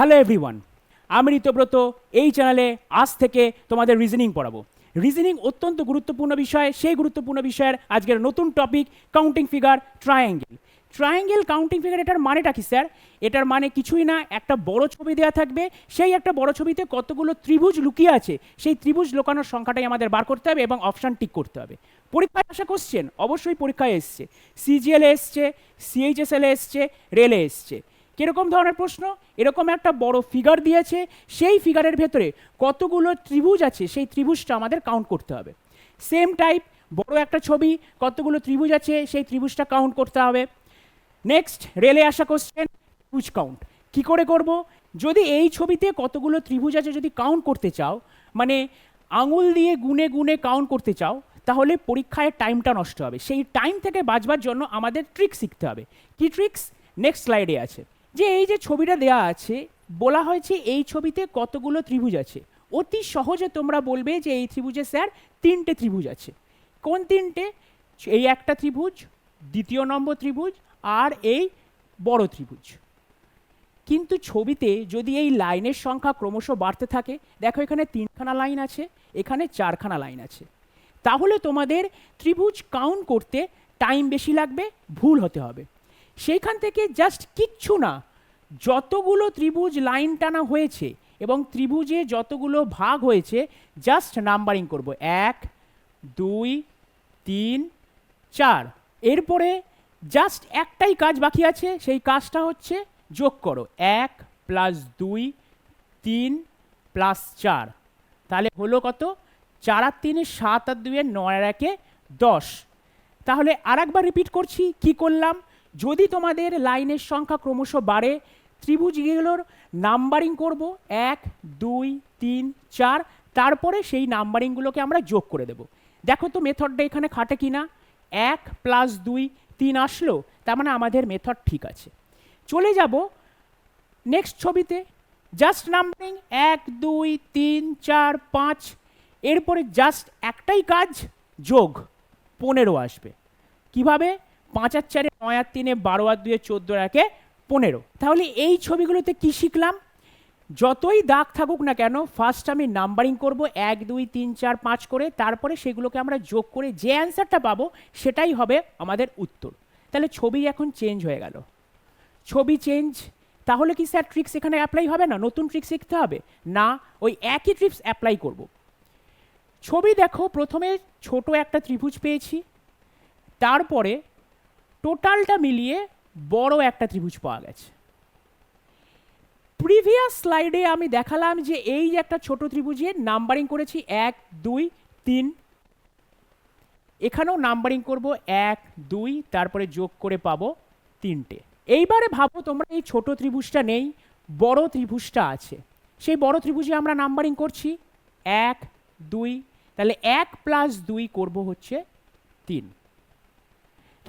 Hello everyone, আমি ঋতব্রত এই চ্যানেলে আজ থেকে তোমাদের রিজনিং পড়াবো। রিজনিং অত্যন্ত গুরুত্বপূর্ণ বিষয়, সেই গুরুত্বপূর্ণ বিষয়ের আজকের নতুন topic counting figure triangle triangle counting figure এটার মানেটা কি, স্যার? এটার মানে কিছুই না, একটা বড় ছবি দেওয়া থাকবে, সেই একটা বড় ছবিতে কতগুলো ত্রিভুজ লুকিয়ে আছে, সেই ত্রিভুজ লুকানোর সংখ্যাটাই আমাদের বার করতে হবে এবং অপশান টিক করতে হবে। পরীক্ষায় আসা কোশ্চেন অবশ্যই পরীক্ষায় এসছে। সিজিএল এসছে সিএইচএসএল এসছে রেলে এসছে। কীরকম ধরনের প্রশ্ন? এরকম একটা বড় ফিগার দিয়েছে, সেই ফিগারের ভেতরে কতগুলো ত্রিভুজ আছে, সেই ত্রিভুজটা আমাদের কাউন্ট করতে হবে। সেম টাইপ বড় একটা ছবি, কতগুলো ত্রিভুজ আছে, সেই ত্রিভুজটা কাউন্ট করতে হবে। নেক্সট রেলে আসা কোশ্চেন ত্রিভুজ কাউন্ট কি করে করব? যদি এই ছবিতে কতগুলো ত্রিভুজ আছে যদি কাউন্ট করতে চাও মানে আঙুল দিয়ে গুনে গুনে কাউন্ট করতে চাও, তাহলে পরীক্ষায় টাইমটা নষ্ট হবে। সেই টাইম থেকে বাঁচবার জন্য আমাদের ট্রিক শিখতে হবে। কি ট্রিক্স নেক্সট স্লাইডে আছে। যে এই যে ছবিটা দেয়া আছে, বলা হয়েছে এই ছবিতে কতগুলো ত্রিভুজ আছে। অতি সহজে তোমরা বলবে যে এই ত্রিভুজে, স্যার, তিনটে ত্রিভুজ আছে। কোন তিনটে? এই একটা ত্রিভুজ, দ্বিতীয় নম্বর ত্রিভুজ, আর এই বড় ত্রিভুজ। কিন্তু ছবিতে যদি এই লাইনের সংখ্যা ক্রমশ বাড়তে থাকে, দেখো এখানে তিনখানা লাইন আছে, এখানে চারখানা লাইন আছে। তাহলে তোমাদের ত্রিভুজ কাউন্ট করতে টাইম বেশি লাগবে, ভুল হতে হবে। সেইখান থেকে জাস্ট কিচ্ছু না, যতগুলো ত্রিভুজ লাইন টানা হয়েছে এবং ত্রিভুজে যতগুলো ভাগ হয়েছে জাস্ট নাম্বারিং করব। এক, দুই, তিন, চার। এরপরে জাস্ট একটাই কাজ বাকি আছে, সেই কাজটা হচ্ছে যোগ করো। এক প্লাস দুই, তিন প্লাস চার। তাহলে হলো কত? চার আর তিনে, সাত আর দুয়ে নয় আর একে দশ। তাহলে আরেকবার রিপিট করছি, কি করলাম? যদি তোমাদের লাইনের সংখ্যা ক্রমশ বাড়ে ত্রিভুজগুলোর নাম্বারিং করব, এক, দুই, তিন, চার, তারপরে সেই নাম্বারিংগুলোকে আমরা যোগ করে দেব। দেখো তো মেথডটা এখানে খাটে কি না এক প্লাস দুই, তিন আসলো, তার মানে আমাদের মেথড ঠিক আছে। চলে যাব নেক্সট ছবিতে জাস্ট নাম্বারিং এক, দুই, তিন, চার, পাঁচ, এরপরে জাস্ট একটাই কাজ, যোগ, পনেরো আসবে। কীভাবে? পাঁচ আর চারে নয় আর তিনে, বারো আর দুয়ে চোদ্দ একে পনেরো। তাহলে এই ছবিগুলোতে কি শিখলাম? যতই দাগ থাকুক না কেন ফার্স্ট আমি নাম্বারিং করব, এক, দুই, তিন, চার, পাঁচ করে, তারপরে সেগুলোকে আমরা যোগ করে যে অ্যান্সারটা পাবো, সেটাই হবে আমাদের উত্তর। তাহলে ছবি এখন চেঞ্জ হয়ে গেল। ছবি চেঞ্জ তাহলে কি স্যার ট্রিক্স এখানে অ্যাপ্লাই হবে না? নতুন ট্রিক্স শিখতে হবে? না, ওই একই ট্রিক্স অ্যাপ্লাই করব। ছবি দেখো, প্রথমে ছোট একটা ত্রিভুজ পেয়েছি। তারপরে টোটালটা মিলিয়ে বড় একটা ত্রিভুজ পাওয়া গেছে। প্রিভিয়াস স্লাইডে আমি দেখালাম যে এই যে একটা ছোট ত্রিভুজের নাম্বারিং করেছি এক, দুই, তিন। এখানেও নাম্বারিং করব এক, দুই, তারপরে যোগ করে পাবো তিনটে। এইবারে ভাবো তোমরা এই ছোট ত্রিভুজটা নেই, বড় ত্রিভুজটা আছে। সেই বড় ত্রিভুজে আমরা নাম্বারিং করছি এক, দুই, তাহলে এক প্লাস দুই করব হচ্ছে তিন।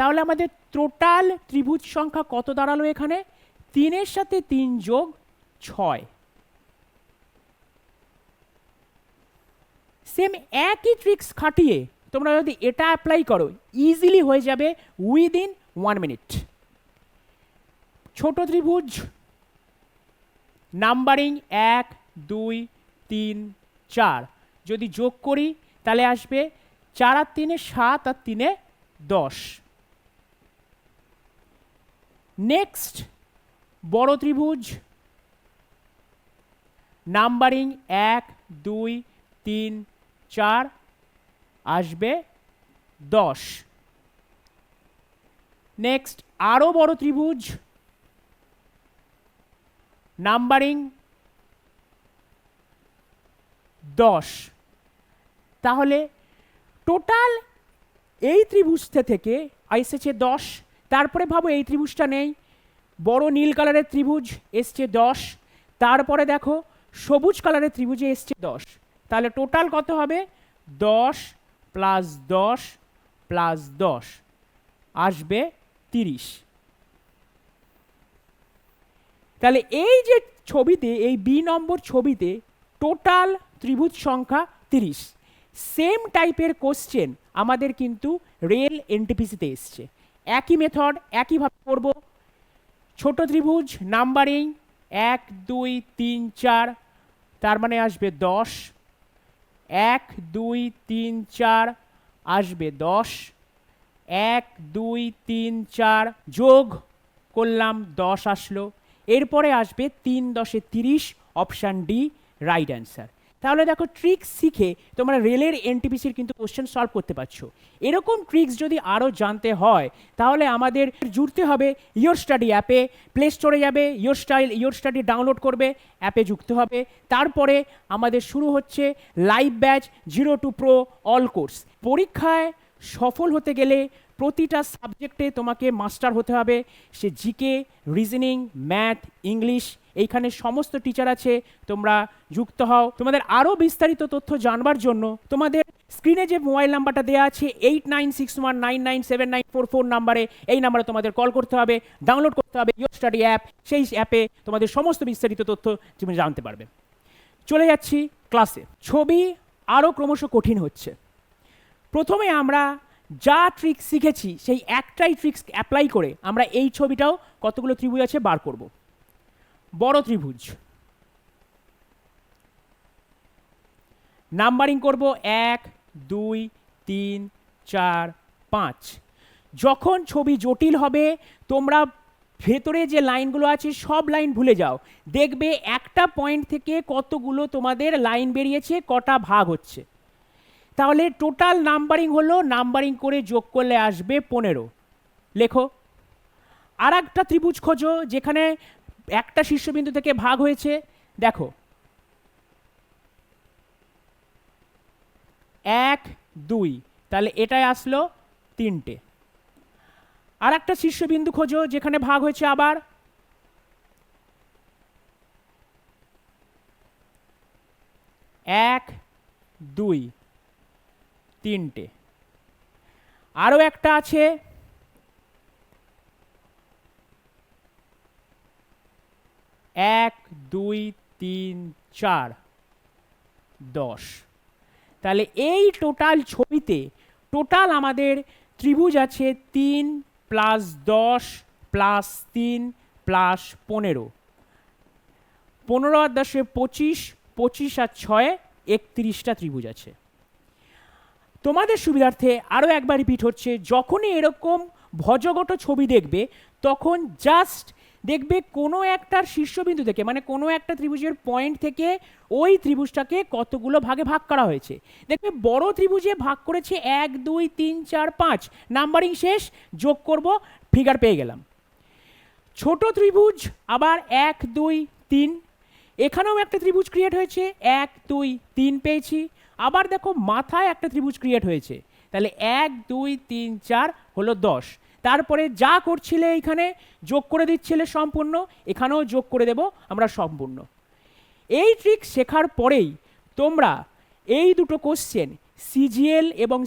তাহলে আমাদের টোটাল ত্রিভুজ সংখ্যা কত দাঁড়াল এখানে? তিনের সাথে তিন যোগ ছয়। সেম একই ট্রিক্স খাটিয়ে তোমরা যদি এটা অ্যাপ্লাই করো ইজিলি হয়ে যাবে উইদিন ওয়ান মিনিট ছোট ত্রিভুজ নাম্বারিং এক, দুই, তিন, চার। যদি যোগ করি, তাহলে আসবে চার আর তিনে সাত আর তিনে দশ। নেক্সট বড় ত্রিভুজ। নাম্বারিং এক, দুই, তিন, চার আসবে দশ। নেক্সট আরও বড় ত্রিভুজ। নাম্বারিং দশ। তাহলে টোটাল এই ত্রিভুজটা থেকে এসেছে দশ। তারপরে ভাবো এই ত্রিভুজটা নেই। বড় নীল কালারের ত্রিভুজ, এসছে দশ। তারপরে দেখো, সবুজ কালারের ত্রিভুজে এসছে দশ। তাহলে টোটাল কত হবে? দশ প্লাস দশ প্লাস দশ। আসবে তিরিশ। তাহলে এই যে ছবিতে, এই বি নম্বর ছবিতে টোটাল ত্রিভুজ সংখ্যা তিরিশ। সেম টাইপের কোশ্চেন আমাদের কিন্তু রেল এনটিপিসিতে এসছে। একই মেথড একইভাবে করব। ছোট ত্রিভুজ নাম্বারিং এক, দুই, তিন, চার, তার মানে আসবে দশ। এক, দুই, তিন, চার, আসবে দশ। এক, দুই, তিন, চার, যোগ করলাম দশ আসলো। এরপরে আসবে তিন দশে তিরিশ অপশান ডি রাইট অ্যান্সার তাহলে দেখো ট্রিক্স শিখে তোমরা রেলের এনটিপিসির কিন্তু কোশ্চেন সলভ করতে পারছ। এরকম ট্রিক্স যদি আরও জানতে হয়, তাহলে আমাদের জুড়তে হবে ইয়োর স্টাডি অ্যাপে প্লে স্টোরে যাবে your style your study download করবে অ্যাপে যুক্ত হবে। তারপরে আমাদের শুরু হচ্ছে live batch zero to pro all course পরীক্ষায় সফল হতে গেলে প্রতিটা সাবজেক্টে তোমাকে মাস্টার হতে হবে। সে জিকে রিজনিং ম্যাথ ইংলিশ এইখানে সমস্ত টিচার আছে, তোমরা যুক্ত হও। তোমাদের আরও বিস্তারিত তথ্য জানবার জন্য তোমাদের স্ক্রিনে যে মোবাইল নাম্বারটা দেওয়া আছে eight nine six one nine nine seven nine four four নাম্বারে এই নাম্বারে তোমাদের কল করতে হবে ডাউনলোড করতে হবে ইয়োর স্টাডি অ্যাপ সেই অ্যাপে তোমাদের সমস্ত বিস্তারিত তথ্য তুমি জানতে পারবে। চলে যাচ্ছি ক্লাসে ছবি আরও ক্রমশ কঠিন হচ্ছে। প্রথমে আমরা যা ট্রিক শিখেছি, সেই একটাই ট্রিক্স অ্যাপ্লাই করে আমরা এই ছবিটাও কতগুলো ত্রিভুজ আছে বার করব। বড় ত্রিভুজ। নাম্বারিং করব এক, দুই, তিন, চার, পাঁচ। যখন ছবি জটিল হবে, তোমরা ভেতরে যে লাইনগুলো আছে, সব লাইন ভুলে যাও। দেখবে একটা পয়েন্ট থেকে কতগুলো তোমাদের লাইন বেরিয়েছে, কটা ভাগ হচ্ছে। তাহলে টোটাল নাম্বারিং হলো, নাম্বারিং করে যোগ করলে আসবে পনেরো। লেখো। আর একটা ত্রিভুজ খোঁজো, যেখানে একটা শীর্ষবিন্দু থেকে ভাগ হয়েছে, দেখো। এক, দুই, তাহলে এটাই আসলো তিনটে। আর একটা শীর্ষবিন্দু খোঁজো, যেখানে ভাগ হয়েছে আবার। এক, দুই, তিনটে। আরও একটা আছে এক, দুই, তিন, চার, দশ। তাহলে এই টোটাল ছবিতে টোটাল আমাদের ত্রিভুজ আছে তিন প্লাস দশ প্লাস তিন প্লাস পনেরো। পনেরো আর দশে পঁচিশ পঁচিশ আর ছয়ে, একত্রিশটা ত্রিভুজ আছে। তোমাদের সুবিধার্থে আরও একবার রিপিট হচ্ছে, যখনই এরকম ভজগট ছবি দেখবে, তখন জাস্ট দেখবে কোনো একটার শীর্ষবিন্দু থেকে মানে কোনো একটা ত্রিভুজের পয়েন্ট থেকে ওই ত্রিভুজটাকে কতগুলো ভাগে ভাগ করা হয়েছে? দেখবে বড় ত্রিভুজে ভাগ করেছে এক, দুই, তিন, চার, পাঁচ। নাম্বারিং শেষ, যোগ করব ফিগার পেয়ে গেলাম। ছোট ত্রিভুজ আবার এক, দুই, তিন। এখানেও একটা ত্রিভুজ ক্রিয়েট হয়েছে, এক, দুই, তিন পেয়েছি। আবার দেখো মাথায় একটা ত্রিভুজ ক্রিয়েট হয়েছে। তাহলে এক, দুই, তিন, চার হলো দশ। তারপরে যা করছিলে এইখানে, যোগ করে দিচ্ছিলে সম্পূর্ণ, এখানেও যোগ করে দেব, আমরা সম্পূর্ণ। এই ট্রিক শেখার পরেই তোমরা এই দুটো কোশ্চেন সিজিএল এবং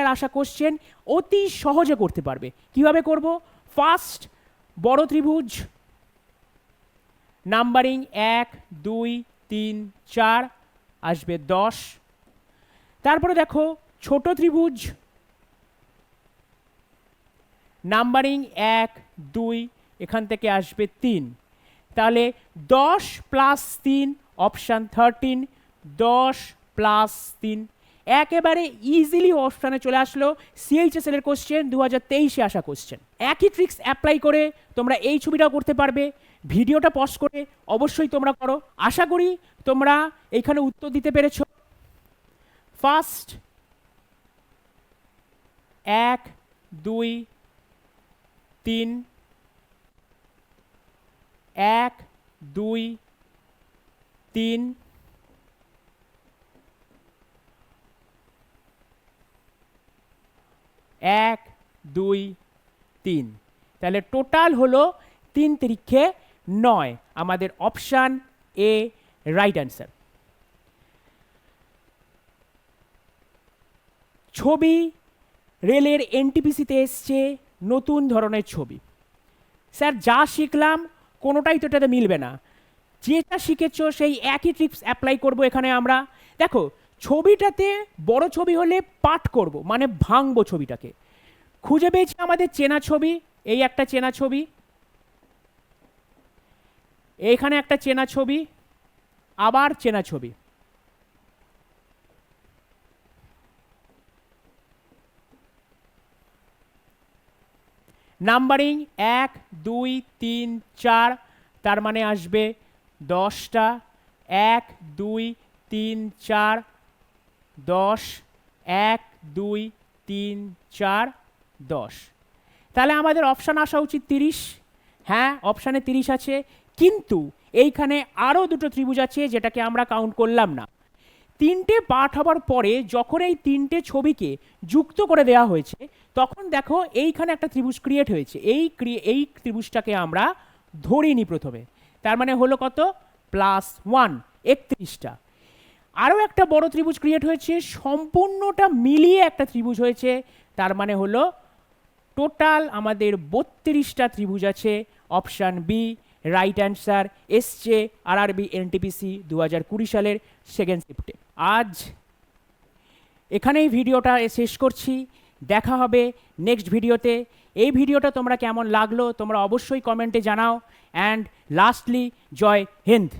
এর আসা কোশ্চেন অতি সহজে করতে পারবে। কীভাবে করব? ফার্স্ট বড় ত্রিভুজ নাম্বারিং এক, দুই, তিন, চার, আসবে দশ। তারপরে দেখো, ছোট ত্রিভুজ নাম্বারিং এক, দুই, এখান থেকে আসবে তিন। তাহলে দশ প্লাস তিন, অপশান থার্টিন দশ প্লাস তিন। একেবারে ইজিলি অপশানে চলে আসলো সিএইচএসএল এর কোশ্চেন দু হাজার তেইশে আসা কোশ্চেন একই ট্রিক্স অ্যাপ্লাই করে তোমরা এই ছবিটাও করতে পারবে। ভিডিওটা পজ করে অবশ্যই তোমরা করো। আশা করি তোমরা এখানে উত্তর দিতে পেরেছ। ফার্স্ট এক, দুই তিন, এক, দুই, তিন। এক, দুই, তিন। তাহলে টোটাল হলো তিন তিরিক্ষে নয়। আমাদের অপশান এ, রাইট অ্যান্সার। ছবি রেলের এনটিপিসিতে এসছে। নতুন ধরনের ছবি। স্যার, যা শিখলাম, কোনোটাই তো এটাতে মিলবে না। যেটা শিখেছো, সেই একই ট্রিপস অ্যাপ্লাই করব এখানে আমরা। দেখো, ছবিটাতে বড় ছবি হলে পাঠ করব মানে ভাঙবো ছবিটাকে। খুঁজে পেয়েছি আমাদের চেনা ছবি, এই একটা চেনা ছবি। এইখানে একটা চেনা ছবি, আবার চেনা ছবি। নাম্বারিং এক, দুই, তিন, চার, তার মানে আসবে দশটা। এক, দুই, তিন, চার, দশ। এক, দুই, তিন, চার, দশ। তাহলে আমাদের অপশান আসা উচিত তিরিশ। হ্যাঁ অপশানে তিরিশ আছে। কিন্তু এইখানে আরও দুটো ত্রিভুজ আছে যেটাকে আমরা কাউন্ট করলাম না। তিনটে পাঠ হবার পরে যখন এই তিনটে ছবিকে যুক্ত করে দেওয়া হয়েছে, তখন দেখো এইখানে একটা ত্রিভুজ ক্রিয়েট হয়েছে। এই এই ত্রিভুজটাকে আমরা ধরিনি প্রথমে। তার মানে হলো কত? প্লাস ওয়ান একত্রিশটা। আরও একটা বড় ত্রিভুজ ক্রিয়েট হয়েছে, সম্পূর্ণটা মিলিয়ে একটা ত্রিভুজ হয়েছে। তার মানে হলো টোটাল আমাদের বত্রিশটা ত্রিভুজ আছে। অপশান বি রাইট অ্যান্সার এসছে আর আরবি এনটিপিসি দু হাজার কুড়ি সালের সেকেন্ড শিফটে আজ এখানেই ভিডিওটা শেষ করছি। দেখা হবে নেক্সট ভিডিওতে। এই ভিডিওটা তোমরা কেমন লাগল তোমরা অবশ্যই কমেন্টে জানাও। And lastly Jai Hind.